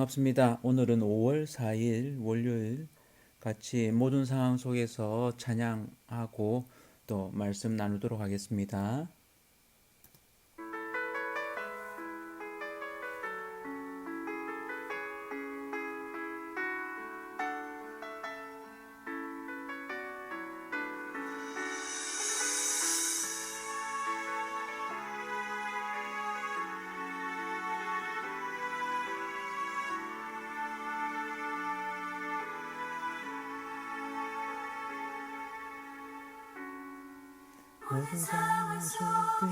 반갑습니다. 오늘은 5월 4일 월요일 같이 모든 상황 속에서 찬양하고 또 말씀 나누도록 하겠습니다. 모든 상황 속에서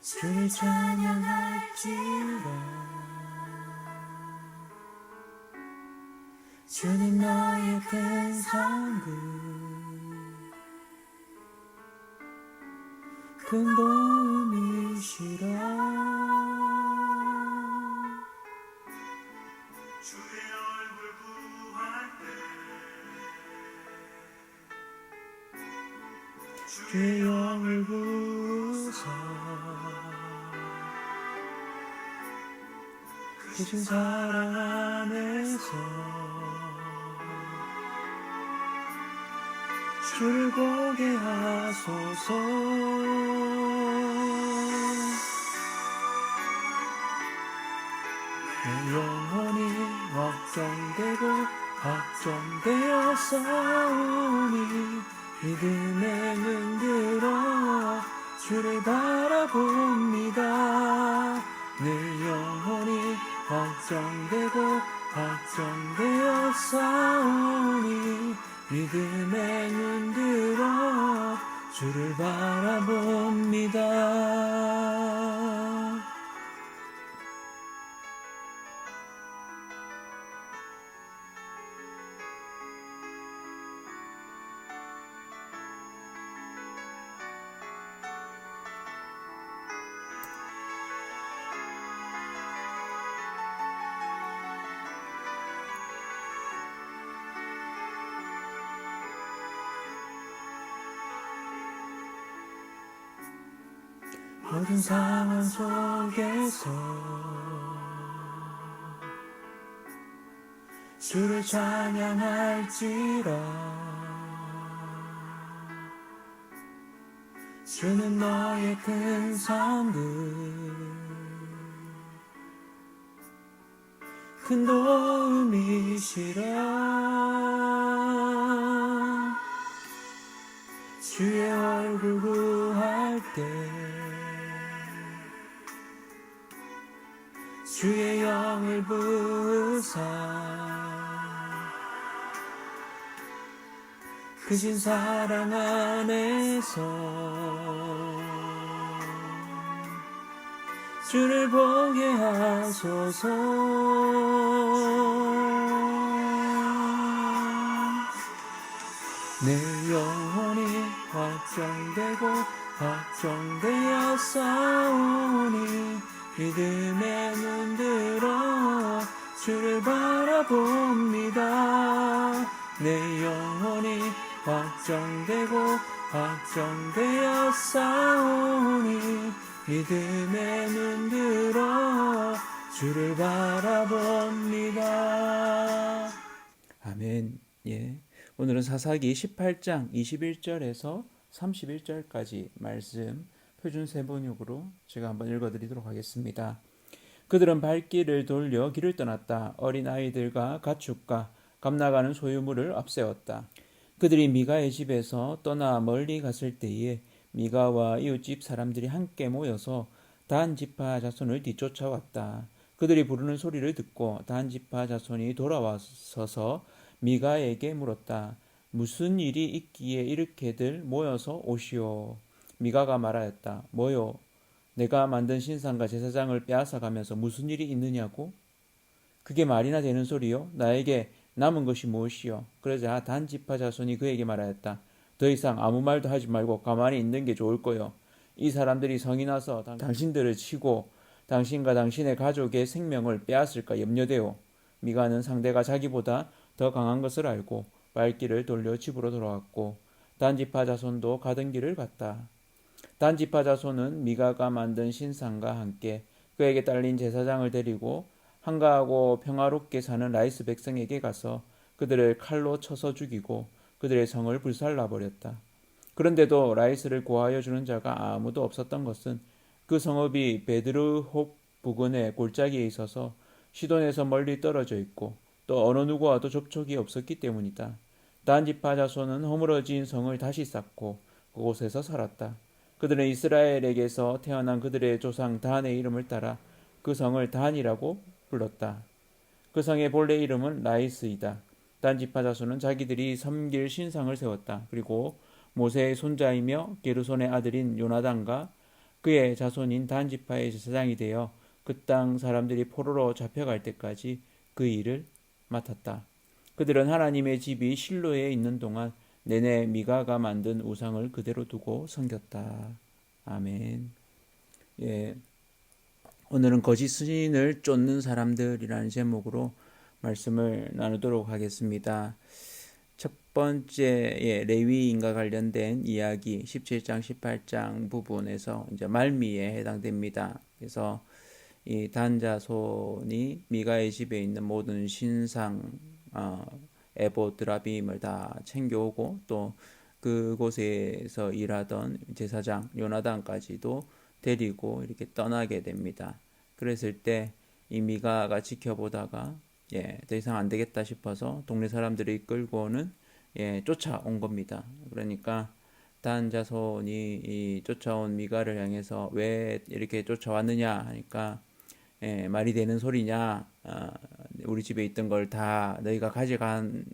주를 찬양할지라 주는 너의 큰 상급 큰 도움이시라 때 주의 영을 부으사 크신 사랑 안에서 주를 보게 하소서. 내 영혼이 확정되고 확정되어 싸우니 믿음에 눈들어 주를 바라봅니다. 내 영혼이 확정되고 확정되어 싸우니 믿음에 눈들어 주를 바라봅니다 모든 상황 속에서 주를 찬양할지라. 주는 너의 큰 상급 큰 도움이시라. 주의 얼굴 구할 때 주의 영을 부으사. 크신 사랑 안에서 주를 보게 하소서. 내 영혼이 확정되고 확정되어 싸우니 믿음에 눈들어 주를 바라봅니다. 내 영혼이 확정되고 확정되어 싸우니 믿음에 눈들어 주를 바라봅니다. 아멘. 예. 오늘은 사사기 18장 21절에서 31절까지 말씀 표준 세번역으로 제가 한번 읽어드리도록 하겠습니다. 그들은 발길을 돌려 길을 떠났다. 어린 아이들과 가축과 감나가는 소유물을 앞세웠다. 그들이 미가의 집에서 떠나 멀리 갔을 때에 미가와 이웃집 사람들이 함께 모여서 단 지파 자손을 뒤쫓아왔다. 그들이 부르는 소리를 듣고 단 지파 자손이 돌아와서서 미가에게 물었다. 무슨 일이 있기에 이렇게들 모여서 오시오. 미가가 말하였다. 뭐요? 내가 만든 신상과 제사장을 빼앗아 가면서 무슨 일이 있느냐고? 그게 말이나 되는 소리요? 나에게 남은 것이 무엇이요? 그러자 단 지파 자손이 그에게 말하였다. 더 이상 아무 말도 하지 말고 가만히 있는 게 좋을 거요. 이 사람들이 성이 나서 당신들을 치고 당신과 당신의 가족의 생명을 빼앗을까 염려되오. 미가는 상대가 자기보다 더 강한 것을 알고 발길을 돌려 집으로 돌아왔고 단지파 자손도 가던 길을 갔다. 단 지파 자손은 미가가 만든 신상과 함께 그에게 딸린 제사장을 데리고 한가하고 평화롭게 사는 라이스 백성에게 가서 그들을 칼로 쳐서 죽이고 그들의 성을 불살라 버렸다. 그런데도 라이스를 구하여 주는 자가 아무도 없었던 것은 그 성읍이 베드르홉 부근의 골짜기에 있어서 시돈에서 멀리 떨어져 있고 또 어느 누구와도 접촉이 없었기 때문이다. 단지파 자손은 허물어진 성을 다시 쌓고 그곳에서 살았다. 그들은 이스라엘에게서 태어난 그들의 조상 단의 이름을 따라 그 성을 단이라고 불렀다. 그 성의 본래 이름은 라이스이다. 단 지파 자손은 자기들이 섬길 신상을 세웠다. 그리고 모세의 손자이며 게르손의 아들인 요나단과 그의 자손인 단 지파의 제사장이 되어 그 땅 사람들이 포로로 잡혀갈 때까지 그 일을 맡았다. 그들은 하나님의 집이 실로에 있는 동안 내내 미가가 만든 우상을 그대로 두고 섬겼다. 아멘. 예. 오늘은 거짓 스신을 쫓는 사람들이라는 제목으로 말씀을 나누도록 하겠습니다. 첫 번째 예, 레위인과 관련된 이야기 17장 18장 부분에서 이제 말미에 해당됩니다. 그래서 이 단자손이 미가의 집에 있는 모든 신상 어, 에보 드라빔을 다 챙겨오고 또 그곳에서 일하던 제사장 요나단까지도 데리고 이렇게 떠나게 됩니다. 그랬을 때 이 미가가 지켜보다가 예, 더 이상 안 되겠다 싶어서 동네 사람들이 이끌고는 예, 쫓아온 겁니다. 그러니까 단 자손이 이 쫓아온 미가를 향해서 왜 이렇게 쫓아왔느냐 하니까 예, 말이 되는 소리냐? 아, 우리 집에 있던 걸 다 너희가 가져간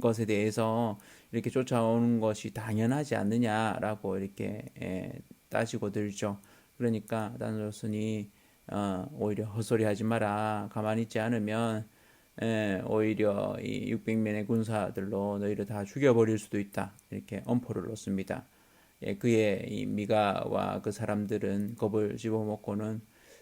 것에 대해서 이렇게 쫓아오는 것이 당연하지 않느냐라고 이렇게 예, 따지고 들죠. 그러니까 단조순이 어, 오히려 헛소리하지 마라. 가만히 있지 않으면 예, 오히려 이 600명의 군사들로 너희를 다 죽여버릴 수도 있다. 이렇게 엄포를 놓습니다. 예, 그의 이 미가와 그 사람들은 겁을 집어먹고는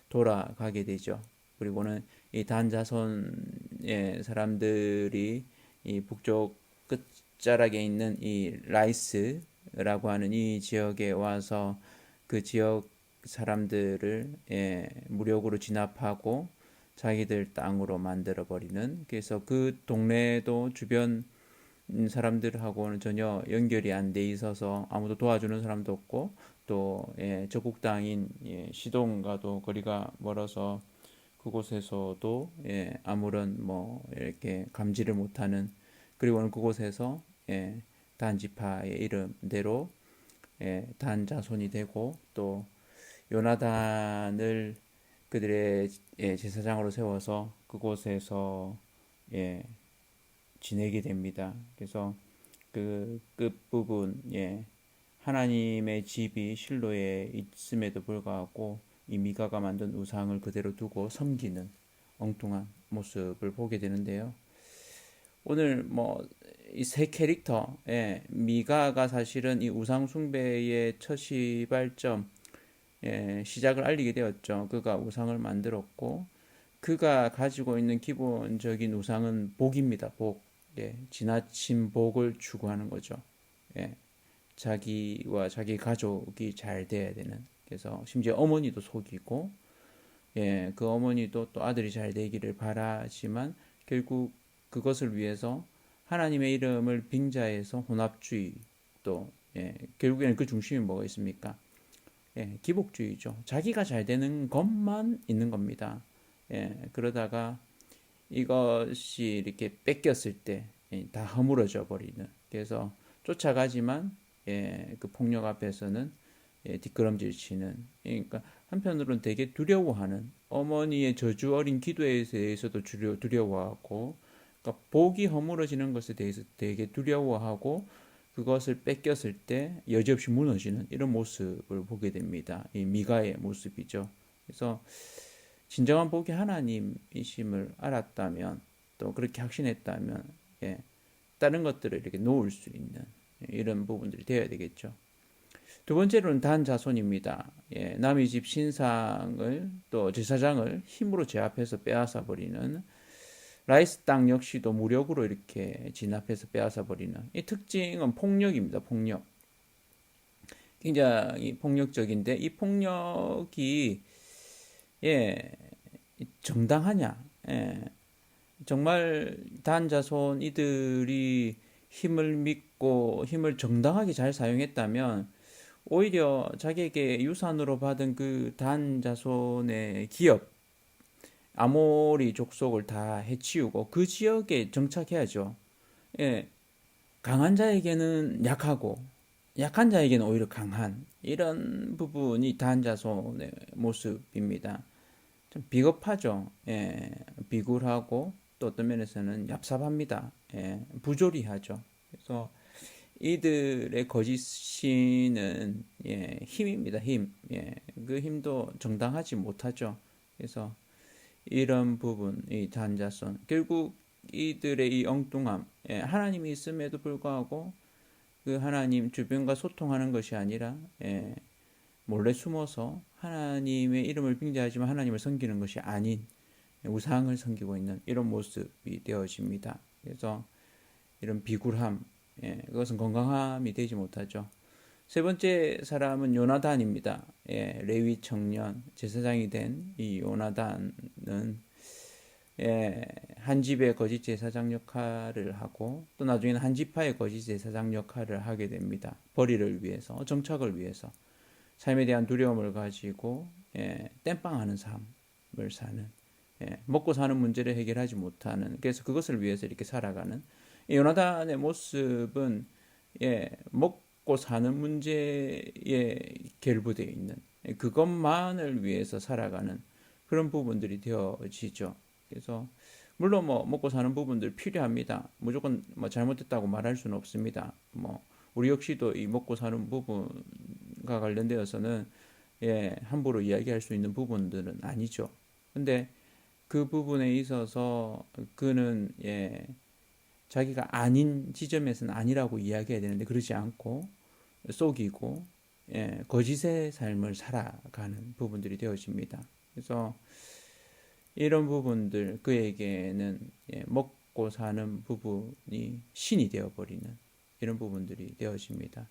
돌아가게 되죠. 그리고는 이 단자손의 사람들이 이 북쪽 끝자락에 있는 이 라이스라고 하는 이 지역에 와서 그 지역 사람들을 예, 무력으로 진압하고 자기들 땅으로 만들어 버리는 그래서 그 동네도 주변 사람들하고는 전혀 연결이 안 돼 있어서 아무도 도와주는 사람도 없고 또 예, 적국 땅인 예, 시동과도 거리가 멀어서 그곳에서도 예, 아무런 뭐 이렇게 감지를 못하는 그리고는 그곳에서 예, 단지파의 이름대로 예, 단 자손이 되고 또 요나단을 그들의 예, 제사장으로 세워서 그곳에서 예, 지내게 됩니다. 그래서 그 끝부분 예, 하나님의 집이 실로에 있음에도 불구하고 이 미가가 만든 우상을 그대로 두고 섬기는 엉뚱한 모습을 보게 되는데요. 오늘 뭐 이 세 캐릭터, 예, 미가가 사실은 이 우상 숭배의 첫 시발점, 예, 시작을 알리게 되었죠. 그가 우상을 만들었고, 그가 가지고 있는 기본적인 우상은 복입니다. 복, 예, 지나친 복을 추구하는 거죠. 예, 자기와 자기 가족이 잘 돼야 되는. 그래서 심지어 어머니도 속이고, 예, 그 어머니도 또 아들이 잘 되기를 바라지만 결국 그것을 위해서 하나님의 이름을 빙자해서 혼합주의 또 예, 결국에는 그 중심이 뭐가 있습니까? 예, 기복주의죠. 자기가 잘 되는 것만 있는 겁니다. 예, 그러다가 이것이 이렇게 뺏겼을 때다 예, 허물어져 버리는. 그래서 쫓아가지만 예, 그 폭력 앞에서는 예, 뒷걸음질 치는. 그러니까 한편으로는 되게 두려워하는 어머니의 저주 어린 기도에 대해서도 두려워하고 그러니까 복이 허물어지는 것에 대해서 되게 두려워하고 그것을 뺏겼을 때 여지없이 무너지는 이런 모습을 보게 됩니다. 이 미가의 모습이죠. 그래서 진정한 복이 하나님이심을 알았다면 또 그렇게 확신했다면 예, 다른 것들을 이렇게 놓을 수 있는 이런 부분들이 되어야 되겠죠. 두 번째로는 단자손입니다. 예, 남의 집 신상을 또 제사장을 힘으로 제압해서 빼앗아 버리는 라이스 땅 역시도 무력으로 이렇게 진압해서 빼앗아 버리는 이 특징은 폭력입니다. 폭력. 굉장히 폭력적인데 이 폭력이 예 정당하냐 예 정말 단자손 이들이 힘을 믿고 힘을 정당하게 잘 사용했다면 오히려 자기에게 유산으로 받은 그 단 자손의 기업 아모리 족속을 다 해치우고 그 지역에 정착해야죠. 예, 강한 자에게는 약하고 약한 자에게는 오히려 강한 이런 부분이 단 자손의 모습입니다. 좀 비겁하죠. 예, 비굴하고 또 어떤 면에서는 얍삽합니다. 예, 부조리하죠. 그래서 이들의 거짓신은 예, 힘입니다. 힘. 예, 그 힘도 정당하지 못하죠. 그래서 이런 부분, 이 단자손, 결국 이들의 이 엉뚱함, 예, 하나님이 있음에도 불구하고 그 하나님 주변과 소통하는 것이 아니라 예, 몰래 숨어서 하나님의 이름을 빙자하지만 하나님을 섬기는 것이 아닌 우상을 섬기고 있는 이런 모습이 되어집니다. 그래서 이런 비굴함, 예, 그것은 건강함이 되지 못하죠. 세 번째 사람은 요나단입니다. 예, 레위 청년 제사장이 된 이 요나단은 예, 한 집의 거짓 제사장 역할을 하고 또 나중에는 한 지파의 거짓 제사장 역할을 하게 됩니다. 벌이를 위해서 정착을 위해서 삶에 대한 두려움을 가지고 예, 땜빵하는 삶을 사는 예, 먹고 사는 문제를 해결하지 못하는 그래서 그것을 위해서 이렇게 살아가는 이 요나단의 모습은 예, 먹고 사는 문제에 결부되어 있는 예, 그것만을 위해서 살아가는 그런 부분들이 되어지죠. 그래서 물론 뭐 먹고 사는 부분들 필요합니다. 무조건 뭐 잘못됐다고 말할 수는 없습니다. 뭐 우리 역시도 이 먹고 사는 부분과 관련되어서는 예, 함부로 이야기할 수 있는 부분들은 아니죠. 근데 그 부분에 있어서 그는 예, 자기가 아닌 지점에서는 아니라고 이야기해야 되는데 그러지 않고 속이고 예, 거짓의 삶을 살아가는 부분들이 되어집니다. 그래서 이런 부분들 그에게는 예, 먹고 사는 부분이 신이 되어버리는 이런 부분들이 되어집니다.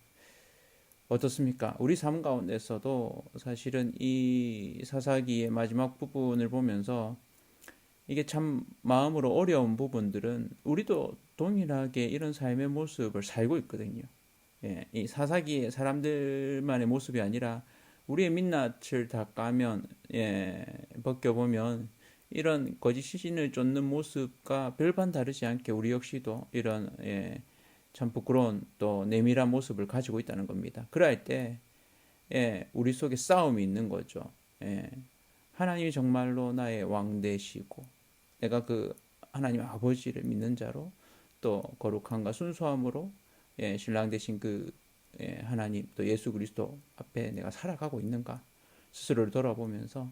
어떻습니까? 우리 삶 가운데서도 사실은 이 사사기의 마지막 부분을 보면서 이게 참 마음으로 어려운 부분들은 우리도 동일하게 이런 삶의 모습을 살고 있거든요. 예, 이 사사기의 사람들만의 모습이 아니라 우리의 민낯을 다 까면 예, 벗겨보면 이런 거짓 시신을 쫓는 모습과 별반 다르지 않게 우리 역시도 이런 예, 참 부끄러운 또 내밀한 모습을 가지고 있다는 겁니다. 그럴 때 예, 우리 속에 싸움이 있는 거죠. 예, 하나님이 정말로 나의 왕 되시고 내가 그 하나님 아버지를 믿는 자로 또 거룩함과 순수함으로 예, 신랑 되신 그 예, 하나님 또 예수 그리스도 앞에 내가 살아가고 있는가 스스로를 돌아보면서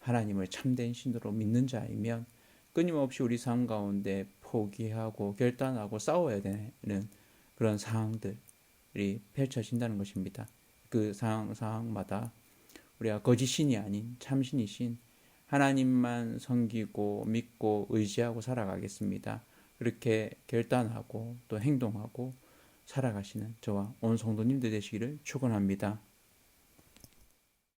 하나님을 참된 신으로 믿는 자이면 끊임없이 우리 삶 가운데 포기하고 결단하고 싸워야 되는 그런 상황들이 펼쳐진다는 것입니다. 그 상황 상황마다 우리가 거짓신이 아닌 참신이신 하나님만 섬기고 믿고 의지하고 살아가겠습니다. 그렇게 결단하고 또 행동하고 살아가시는 저와 온 성도님들 되시기를 축원합니다.